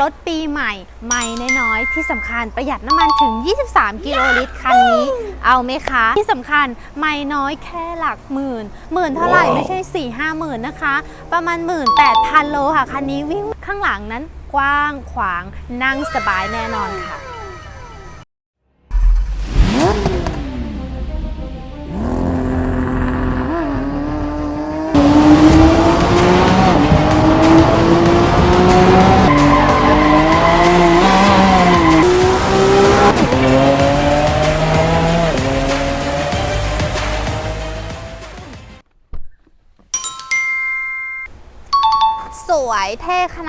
รถปีใหม่ไม่น้อยๆที่สำคัญประหยัดน้ำมันถึง 23 กิโลลิตรคันนี้ เอาไหมคะ ที่สำคัญไม่น้อยแค่หลักหมื่น หมื่นเท่าไหร่ไม่ใช่4 5หมื่นนะคะ ประมาณ1 8 0 0 0โลค่ะคันนี้วิ่งข้างหลังนั้นกว้างขวางนั่งสบายแน่นอนค่ะ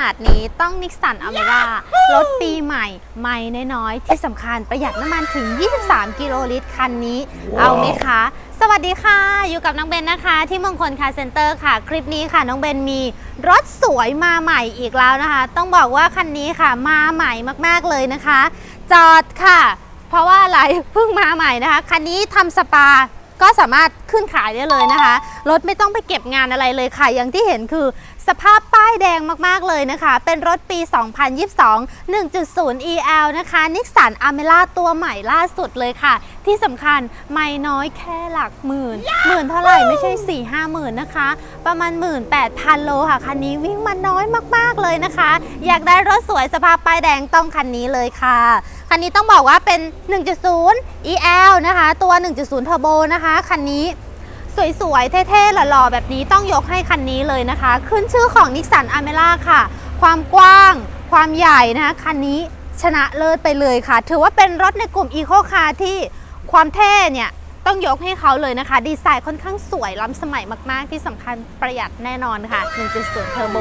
นาดนี้ต้องนิกสันอเมร่ารถปีใหม่ไม่น้อยๆ ที่สำคัญประหยัดน้ำมันถึง 23 กิโลลิตรคันนี้ เอาไหมคะ สวัสดีค่ะ อยู่กับน้องเบนนะคะ ที่มงคลคาร์เซ็นเตอร์ค่ะ คลิปนี้ค่ะ น้องเบนมีรถสวยมาใหม่อีกแล้วนะคะ ต้องบอกว่าคันนี้ค่ะมาใหม่มากๆเลยนะคะ จอดค่ะ เพราะว่าอะไรเพิ่งมาใหม่นะคะคันนี้ทำสปาก็สามารถขึ้นขายได้เลยนะคะ รถไม่ต้องไปเก็บงานอะไรเลยค่ะ อย่างที่เห็นคือ สภาพป้ายแดงมากๆเลยนะคะ เป็นรถปี 2022 1.0 EL นะคะนิสสันอเมร่าตัวใหม่ล่าสุดเลยค่ะ ที่สำคัญไม่น้อยแค่หลักหมื่น หมื่นเท่าไหร่ไม่ใช่ 4 5 หมื่นนะคะ ประมาณ 18,000 โลค่ะ คันนี้วิ่งมาน้อยมากๆเลยนะคะ อยากได้รถสวยสภาพป้ายแดงต้องคันนี้เลยค่ะคันนี้ต้องบอกว่าเป็น 1.0 EL นะคะ ตัว 1.0 Turbo นะคะ คันนี้ สวยๆ เท่ๆ หล่อๆ แบบนี้ต้องยกให้คันนี้เลยนะคะ ขึ้นชื่อของนิสสันอเมร่าค่ะ ความกว้าง ความใหญ่นะคะ คันนี้ชนะเลิศไปเลยค่ะ ถือว่าเป็นรถในกลุ่มอีโคคาร์ที่ความเท่เนี่ยต้องยกให้เขาเลยนะคะ ดีไซน์ค่อนข้างสวยล้ำสมัยมาก ๆ ที่สำคัญประหยัดแน่นอนค่ะ 1.0 เทอร์โบ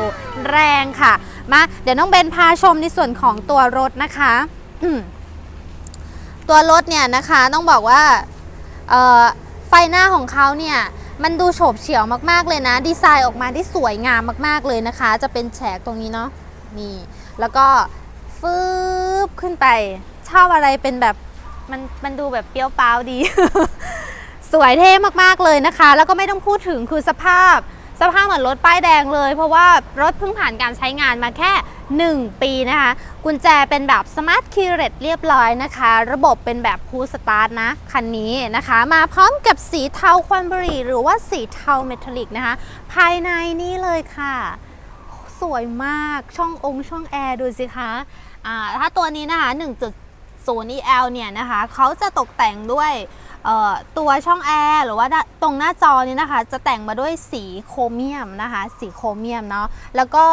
แรงค่ะ มาเดี๋ยวน้องเบนพาชมในส่วนของตัวรถนะคะตัวรถเนี่ยนะคะต้องบอกว่าเออ ไฟหน้าของเขาเนี่ยมันดูโฉบเฉี่ยวมากๆเลยนะ ดีไซน์ออกมาที่สวยงามมากๆเลยนะคะ จะเป็นแฉกตรงนี้เนาะนี่ แล้วก็ฟืบขึ้นไปชอบอะไรเป็นแบบมันมันดูแบบเปรี้ยวป้าวดี สวยเท่มากๆเลยนะคะ แล้วก็ไม่ต้องพูดถึงคือสภาพ สภาพเหมือนรถป้ายแดงเลย เพราะว่ารถเพิ่งผ่านการใช้งานมาแค่ 1 ปีนะคะ กุญแจเป็นแบบสมาร์ทคีย์เรตเรียบร้อยนะคะ ระบบเป็นแบบคูสตาร์ทนะคันนี้นะคะ มาพร้อมกับสีเทาควันบุหรี่หรือว่าสีเทาเมทัลลิกนะคะ ภายในนี่เลยค่ะ สวยมากช่ององค์ช่องแอร์ดูสิคะอ่าถ้าตัวนี้นะคะ1.0 EL เนี่ยนะคะเขาจะตกแต่งด้วย ตัวช่องแอร์หรือว่าตรงหน้าจอนี้นะคะ จะแต่งมาด้วยสีโครเมียมนะคะ สีโครเมียมเนาะแล้วก็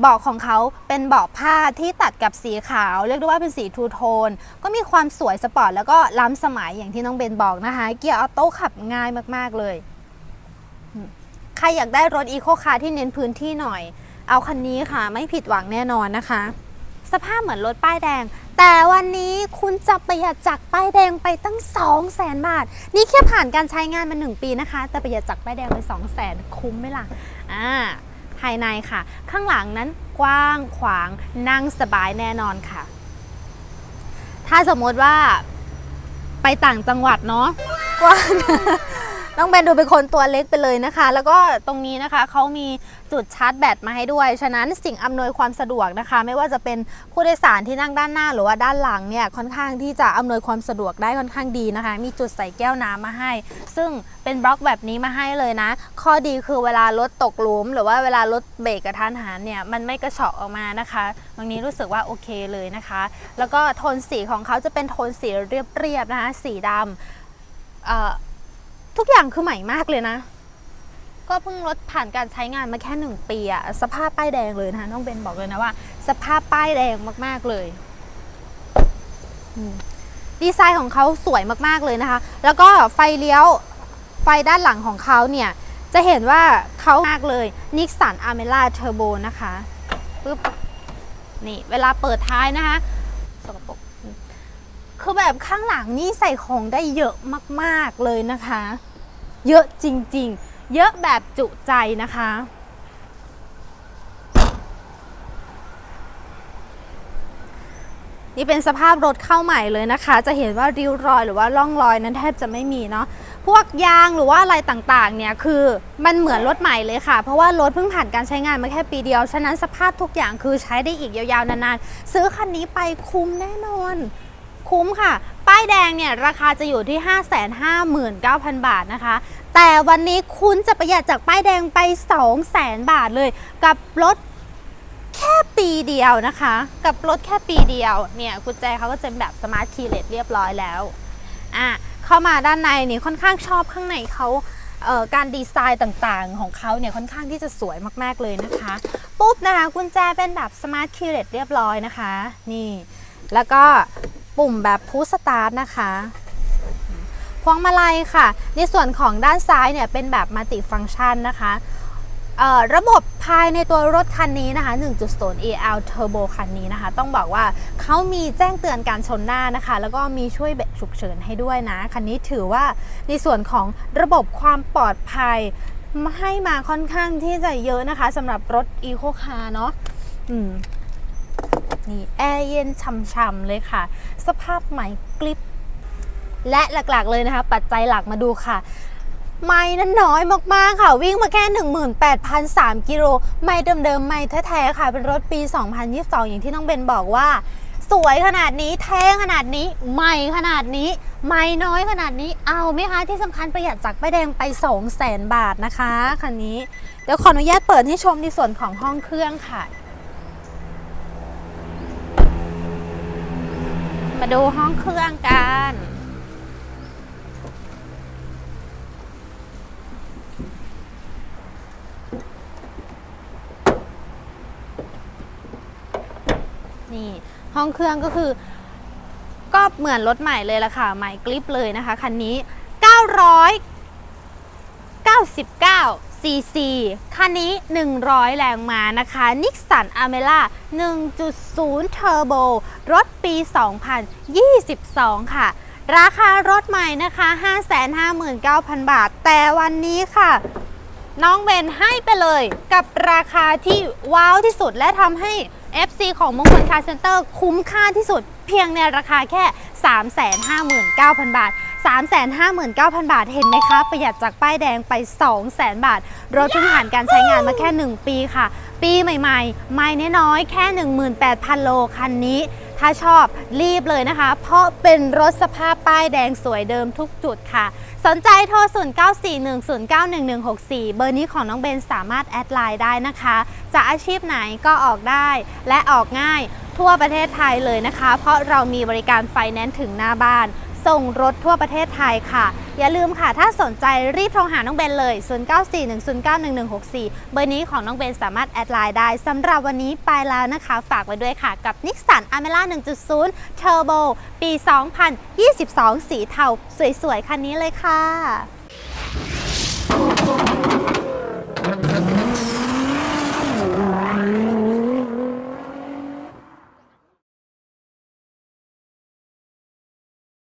เบาะของเขาเป็นเบาะผ้าที่ตัดกับสีขาว เรียกได้ว่าเป็นสีทูโทน ก็มีความสวยสปอร์ตแล้วก็ล้ำสมัยอย่างที่น้องเบนบอกนะคะ เกียร์ออโต้ขับง่ายมาก ๆ เลย ใครอยากได้รถอีโคคาร์ที่เน้นพื้นที่หน่อย เอาคันนี้ค่ะ ไม่ผิดหวังแน่นอนนะคะ สภาพเหมือนรถป้ายแดง แต่วันนี้คุณจะประหยัดจากป้ายแดงไปตั้ง 2 0 0แสนบาท นี่แค่ผ่านการใช้งานมา 1 ปีนะคะ แต่ประหยัดจากป้ายแดงไป 2 0 0แสนคุ้มไหมล่ะอ่าภายในค่ะ ข้างหลังนั้นกว้างขวางนั่งสบายแน่นอนค่ะ ถ้าสมมติว่าไปต่างจังหวัดเนาะกว้าง น้องแบนดูเป็นคนตัวเล็กไปเลยนะคะ แล้วก็ตรงนี้นะคะเขามีจุดชาร์จแบตมาให้ด้วย ฉะนั้นสิ่งอำนวยความสะดวกนะคะ ไม่ว่าจะเป็นผู้โดยสารที่นั่งด้านหน้าหรือว่าด้านหลังเนี่ยค่อนข้างที่จะอำนวยความสะดวกได้ค่อนข้างดีนะคะ มีจุดใส่แก้วน้ำมาให้ ซึ่งเป็นบล็อกแบบนี้มาให้เลยนะ ข้อดีคือเวลารถตกหลุม หรือว่าเวลารถเบรกกระทันหันเนี่ยมันไม่กระเฉาะออกมานะคะตรงนี้รู้สึกว่าโอเคเลยนะคะ แล้วก็โทนสีของเขาจะเป็นโทนสีเรียบๆนะคะ สีดำเอ่อ ทุกอย่างคือใหม่มากเลยนะ ก็เพิ่งรถผ่านการใช้งานมาแค่หนึ่งปีอะสภาพป้ายแดงเลยนะคะน้องเบนบอกเลยนะว่า สภาพป้ายแดงมาก ๆเลยดีไซน์ของเขาสวยมากๆเลยนะคะ แล้วก็ไฟเลี้ยวไฟด้านหลังของเขาเนี่ย จะเห็นว่าเขามากเลยนิกสันอาร์เมร่าเทอร์โบนะคะปึ๊บนี่เวลาเปิดท้ายนะคะสกปรก คือแบบข้างหลังนี่ใส่ของได้เยอะมากๆเลยนะคะ เยอะจริงๆ เยอะแบบจุใจนะคะ นี่เป็นสภาพรถเข้าใหม่เลยนะคะ จะเห็นว่าริ้วรอยหรือว่าร่องรอยนั้นแทบจะไม่มีเนาะพวกยางหรือว่าอะไรต่างๆ เนี่ยคือมันเหมือนรถใหม่เลยค่ะ เพราะว่ารถเพิ่งผ่านการใช้งานมาแค่ปีเดียว ฉะนั้นสภาพทุกอย่างคือใช้ได้อีกยาวๆนานๆ ซื้อคันนี้ไปคุ้มแน่นอน คุ้มค่ะ ป้ายแดงเนี่ยราคาจะอยู่ที่ 559,000 บาทนะคะ แต่วันนี้คุณจะประหยัดจากป้ายแดงไป 200,000 บาทเลย กับรถแค่ปีเดียวนะคะ กับรถแค่ปีเดียวเนี่ยกุญแจเขาก็จะแบบสมาร์ทคีย์เลสเรียบร้อยแล้วอะเข้ามาด้านในนี่ค่อนข้างชอบข้างในเขาเการดีไซน์ต่างๆ ของเขาเนี่ยค่อนข้างที่จะสวยมากๆเลยนะคะ ปุ๊บนะคะกุญแจเป็นแบบสมาร์ทคีย์เลสเรียบร้อยนะคะ นี่ แล้วก็ ปุ่มแบบพุชสตาร์ทนะคะพวงมาลัยค่ะ ในส่วนของด้านซ้ายเนี่ยเป็นแบบมัลติฟังก์ชันนะคะเอ่อระบบภายในตัวรถคันนี้นะคะ 1.0 EL Turbo คันนี้นะคะ ต้องบอกว่าเขามีแจ้งเตือนการชนหน้านะคะ แล้วก็มีช่วยเบรกฉุกเฉินให้ด้วยนะ คันนี้ถือว่าในส่วนของระบบความปลอดภัยให้มาค่อนข้างที่จะเยอะนะคะสำหรับรถ Eco Car เนาะอืม นี่แอร์เย็นช่ำๆเลยค่ะ สภาพใหม่กลิบและหลักๆเลยนะคะ ปัจจัยหลักมาดูค่ะ ไม่นั้นน้อยมากๆค่ะ วิ่งมาแค่ 18,003กิโลไม่เดิมๆไม่แท้ๆค่ะ เป็นรถปี 2022 อย่างที่น้องเบนบอกว่า สวยขนาดนี้แท้ขนาดนี้ ใหม่ขนาดนี้ ไม่น้อยขนาดนี้เอาไหมคะ ที่สำคัญประหยัดจากป้ายแดงไป 200,000 บาทนะคะคันนี้ เดี๋ยวขออนุญาตเปิดให้ชมในส่วนของห้องเครื่องค่ะ มาดูห้องเครื่องกัน นี่ห้องเครื่องก็คือ ก็เหมือนรถใหม่เลยละค่ะ ใหม่กลิปเลยนะคะ คันนี้ 999 cc คันนี้ 100 แรงม้านะคะนิกสันอเมล่า1.0 Turbo รถปี 2022 ค่ะ ราคารถใหม่นะคะ 559,000 บาท แต่วันนี้ค่ะ น้องเบนให้ไปเลยกับราคาที่ว้าวที่สุดและทำให้ FC ของมงคลคาร์เซ็นเตอร์คุ้มค่าที่สุดเพียงในราคาแค่ 359,000 บาท 359,000 บาทเห็นไหมคะ ประหยัดจากป้ายแดงไป 200,000 บาท รถเพิ่งผ่านการใช้งานมาแค่ 1 ปีค่ะ ปีใหม่ๆ ไม่น้อยๆ แค่ 18,000 โลคันนี้ ถ้าชอบรีบเลยนะคะ เพราะเป็นรถสภาพป้ายแดงสวยเดิมทุกจุดค่ะ สนใจโทร 0941091164 เบอร์นี้ของน้องเบนสามารถแอดไลน์ได้นะคะ จะอาชีพไหนก็ออกได้และออกง่ายทั่วประเทศไทยเลยนะคะ เพราะเรามีบริการไฟแนนซ์ถึงหน้าบ้าน ส่งรถทั่วประเทศไทยค่ะ อย่าลืมค่ะ ถ้าสนใจรีบโทรหาน้องเบนเลย 0941091164 เบอร์นี้ของน้องเบนสามารถแอดไลน์ได้สำหรับวันนี้ไปแล้วนะคะ ฝากไว้ด้วยค่ะ กับนิสสันอเมร่า1.0 Turbo ปี 2022 สีเทาสวยๆ คันนี้เลยค่ะ